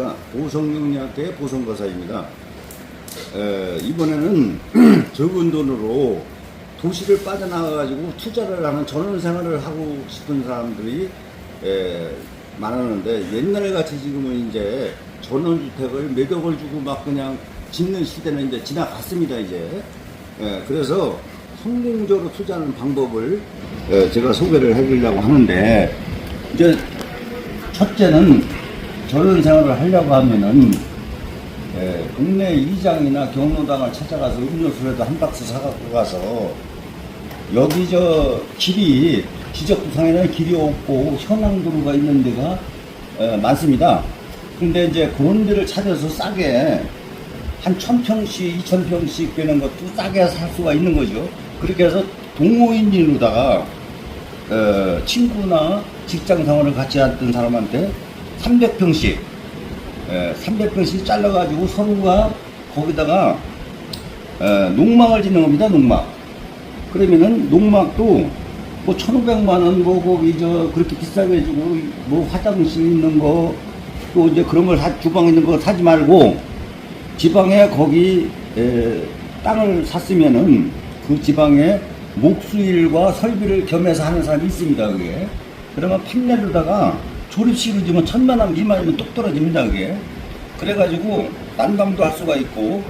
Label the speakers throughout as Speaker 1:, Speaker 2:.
Speaker 1: 안녕하십니까 보성영리학교의 보성거사입니다. 에, 이번에는 적은 돈으로 도시를 빠져나가 가지고 투자를 하는 전원생활을 하고 싶은 사람들이 에, 많았는데 옛날 같이 지금은 이제 전원주택을 몇억을 주고 막 그냥 짓는 시대는 이제 지나갔습니다 이제. 에, 그래서 성공적으로 투자하는 방법을 에, 제가 소개를 해드리려고 하는데 이제 첫째는 전원 생활을 하려고 하면은 예, 동네 이장이나 경로당을 찾아가서 음료수라도 한 박스 사갖고 가서 여기 저 길이 지적구상에는 길이 없고 현황도로가 있는 데가 예, 많습니다. 근데 이제 그런 데를 찾아서 싸게 한 천평씩, 이천평씩 되는 것도 싸게 살 수가 있는 거죠. 그렇게 해서 동호인으로다가 어, 친구나 직장 생활을 같이 했던 사람한테 300평씩, 300평씩 잘라가지고 서로가 거기다가 어, 농막을 짓는 겁니다, 농막. 그러면은 농막도 뭐 1,500만 원, 뭐 거기 저 그렇게 비싸게 해주고 뭐 화장실 있는 거 또 이제 그런 걸 사, 주방 있는 거 사지 말고 지방에 거기 에, 땅을 샀으면은 그 지방에 목수일과 설비를 겸해서 하는 사람이 있습니다, 그게. 그러면 판넬로다가 조립식으로 주면 천만 원, 이만 원이면 똑 떨어집니다, 그게. 그래가지고 난방도 할 수가 있고,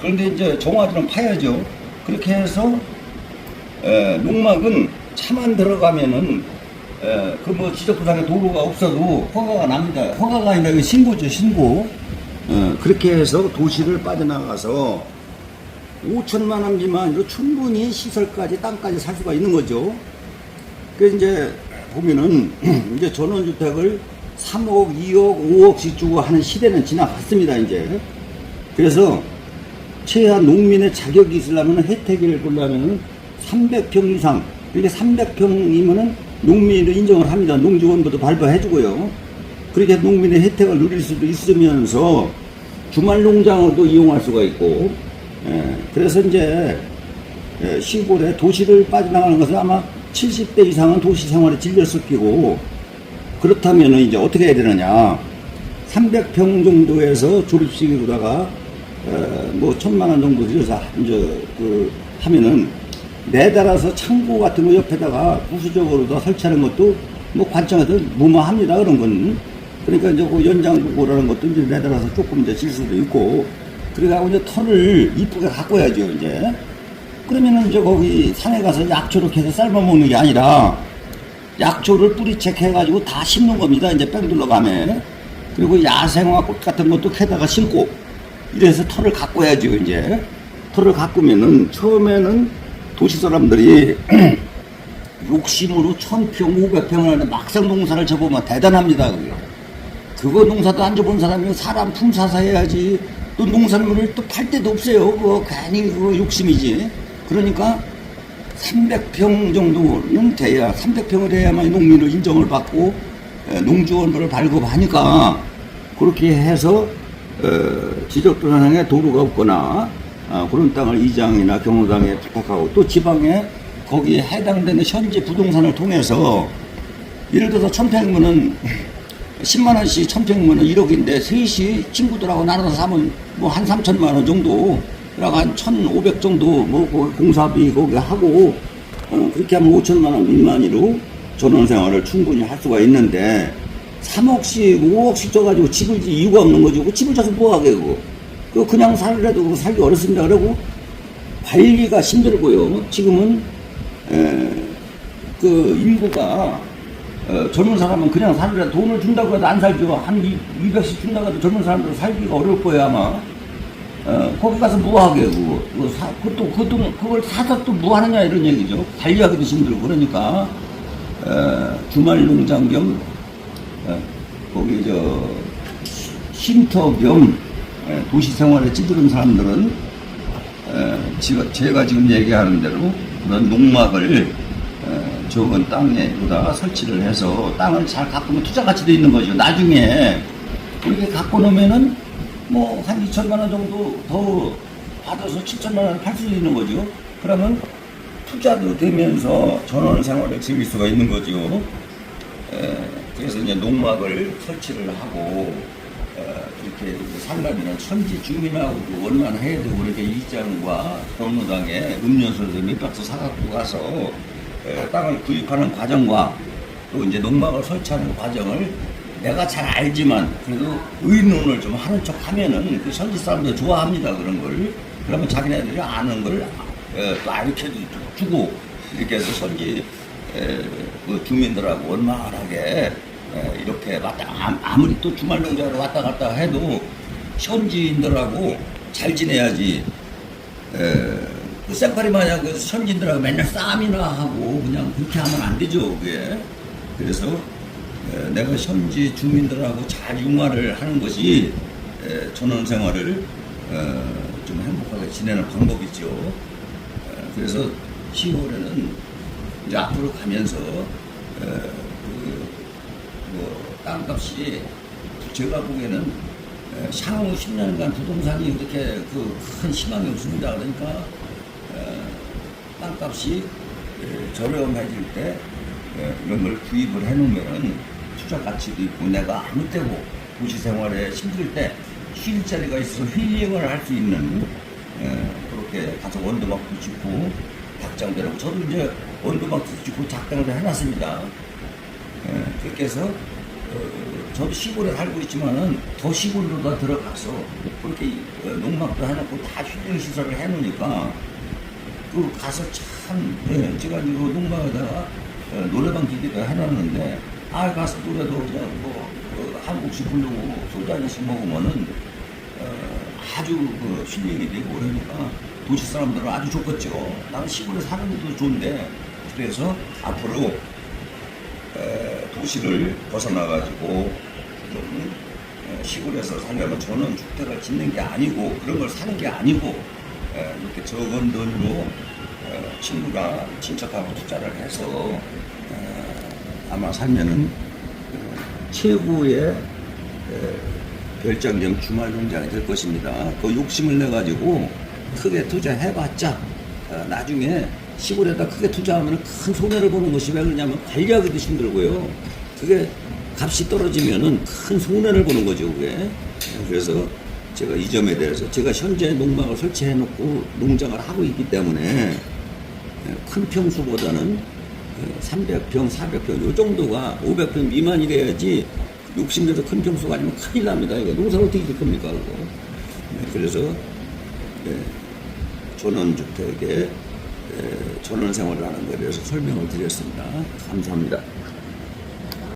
Speaker 1: 그런데 이제 정화들은 파야죠. 그렇게 해서, 에, 농막은 차만 들어가면은, 그 뭐 지적부상에 도로가 없어도 허가가 납니다. 허가가 아니라 신고죠, 신고. 어, 그렇게 해서 도시를 빠져나가서 5천만 원 미만으로 충분히 시설까지 땅까지 살 수가 있는 거죠. 그래서 이제 보면은 이제 전원주택을 3억, 2억, 5억씩 주고 하는 시대는 지나갔습니다, 이제. 그래서 최하 농민의 자격이 있으려면 혜택을 보려면 300평 이상, 이게 300평이면은 농민으로 인정을 합니다. 농지원부도 발부해주고요. 그렇게 농민의 혜택을 누릴 수도 있으면서 주말 농장으로도 이용할 수가 있고, 예, 그래서 이제 예, 시골에 도시를 빠져나가는 것은 아마 70대 이상은 도시 생활에 질렸을 끼고 그렇다면 이제 어떻게 해야 되느냐? 300평 정도에서 조립식으로다가 어, 뭐 천만 원 정도 들여서 이제 그 하면은 매달아서 창고 같은 거 옆에다가 부수적으로다 설치하는 것도 뭐 관청에서 무마합니다. 그런 건. 그러니까 이제 그 연장고라는 것도 이제 매달아서 조금 이제 질 수도 있고. 그래가지고 이제 털을 이쁘게 가꿔야죠 이제 그러면은 이제 거기 산에 가서 약초를 캐서 삶아 먹는 게 아니라 약초를 뿌리채 해가지고 다 심는 겁니다. 이제 뺑 둘러가면. 그리고 야생화 꽃 같은 것도 캐다가 심고 이래서 털을 가꿔야죠, 이제. 털을 가꾸면은 처음에는 도시 사람들이 욕심으로 천평, 오백평을 하는 막상 농사를 접으면 대단합니다, 그게. 그거 농사도 안 접은 사람이 사람 품사사 해야지. 또 농산물을 또 팔 데도 없어요. 그거 괜히 그거 욕심이지. 그러니까 300평 정도는 돼야 300평을 해야만 농민을 인정을 받고 에, 농지원부를 발급하니까 그렇게 해서 어, 지적도상에 도로가 없거나 아, 그런 땅을 이장이나 경로당에 부탁하고 또 지방에 거기에 해당되는 현지 부동산을 통해서 예를 들어서 천평이면은 10만 원씩 천평이면은 1억인데 셋이 친구들하고 나눠서 사면 뭐 한 3천만 원 정도 한 1,500 정도 뭐 거기 공사비 거기 하고 어, 그렇게 하면 5천만 원 미만으로 전원 생활을 충분히 할 수가 있는데 3억씩 5억씩 줘가지고 집을 지 이유가 없는. 그 집을 져서 뭐하게 그거. 그 그냥 살래도 살기 어렵습니다. 그리고 관리가 힘들고요. 지금은 에, 그 인구가 어, 젊은 사람은 그냥 살래 돈을 준다고 해도 안 살죠. 한 200씩 준다고 해도 젊은 사람들 살기가 어려울 거예요 아마. 어, 거기 가서 뭐 하게, 그거. 그거 사, 그것도, 그것도, 그걸 사서 또 뭐 하느냐, 이런 얘기죠. 관리하기도 힘들고, 그러니까, 어, 주말 농장 겸, 어, 거기, 저, 쉼터 겸, 어, 도시 생활에 찌들은 사람들은, 어, 제가, 제가 지금 얘기하는 대로 그런 농막을, 어, 적은 땅에다가 설치를 해서 땅을 잘 가꾸면 투자 가치도 있는 거죠. 나중에, 그렇게 갖고 놓으면은, 뭐, 한 2천만 원 정도 더 받아서 7천만 원을 팔수 있는 거죠. 그러면 투자도 되면서 전원 생활을 즐길 수가 있는 거죠. 에, 그래서 이제 농막을 설치를 하고, 에, 살려면 천지 주민하고 원만 해도 그렇게 이장과 경로당에 음료수를 몇 박스 사갖고 가서 에, 땅을 구입하는 과정과 또 이제 농막을 설치하는 과정을 내가 잘 알지만 그래도 의논을 좀 하는 척 하면은 그 현지 사람들 좋아합니다 그런 걸. 그러면 자기네들이 아는 걸 에, 또 알려줘 주고 이렇게 해서 에, 그 주민들하고 원만하게 에, 이렇게 왔다 아- 아무리 또 주말 농장으로 왔다 갔다 해도 현지인들하고 잘 지내야지. 에, 그 쌩파리 마냥 그 현지인들하고 맨날 싸움이나 하고 그냥 그렇게 하면 안 되죠 그게. 그래서 에, 내가 현지 주민들하고 잘 융화를 하는 것이 에, 전원 생활을 어, 좀 행복하게 지내는 방법이죠 에, 그래서 10월에는 이제 앞으로 가면서 에, 그, 뭐 땅값이 제가 보기에는 에, 향후 10년간 부동산이 그렇게 그 큰 희망이 없습니다. 그러니까 에, 땅값이 에, 저렴해질 때 에, 이런 걸 구입을 해놓으면 투자 가치도 있고 내가 아무 때고 도시 생활에 힘들 때 쉴 자리가 있어서 힐링을 할 수 있는 에, 그렇게 가서 원두막도 짓고 닭장도 하고 저도 이제 원두막도 짓고 닭장도 해놨습니다. 예, 그렇게 해서 어, 저도 시골에 살고 있지만은 더 시골로 더 들어가서 그렇게 어, 농막도 해놓고 다 힐링 시설을 해놓으니까 그 가서 참 예, 제가 이거 농막에다가 어, 노래방 기계도 해놨는데 아 가서 노래도 그냥 뭐 어, 한국식 부르고 소주 한 잔씩 먹으면은 어, 아주 그 힐링이 되고 그러니까 도시 사람들은 아주 좋겠죠. 나는 시골에 사는 것도 좋은데 그래서 앞으로 에, 도시를 벗어나가지고 좀 에, 시골에서 살려면 저는 주택을 짓는 게 아니고 그런 걸 사는 게 아니고 에, 이렇게 적은 돈으로 에, 친구가 친척하고 투자를 해서 에, 아마 살면은 에, 최고의 에, 별장점 주말 농장이 될 것입니다. 그 욕심을 내 가지고 크게 투자해봤자 어, 나중에 시골에다 크게 투자하면 큰 손해를 보는 것이 왜 그러냐면 관리하기도 힘들고요. 그게 값이 떨어지면은 큰 손해를 보는 거죠, 그게. 그래서 제가 이 점에 대해서 제가 현재 농막을 설치해 놓고 농장을 하고 있기 때문에 큰 평수보다는 300평, 400평 요 정도가 500평 미만이래야지 욕심내서 큰 평수가 아니면 큰일 납니다. 이거 농사를 어떻게 질 겁니까, 그거. 네, 그래서 네, 전원주택에 에, 전원 생활을 하는 것에 대해서 설명을 드렸습니다. 감사합니다.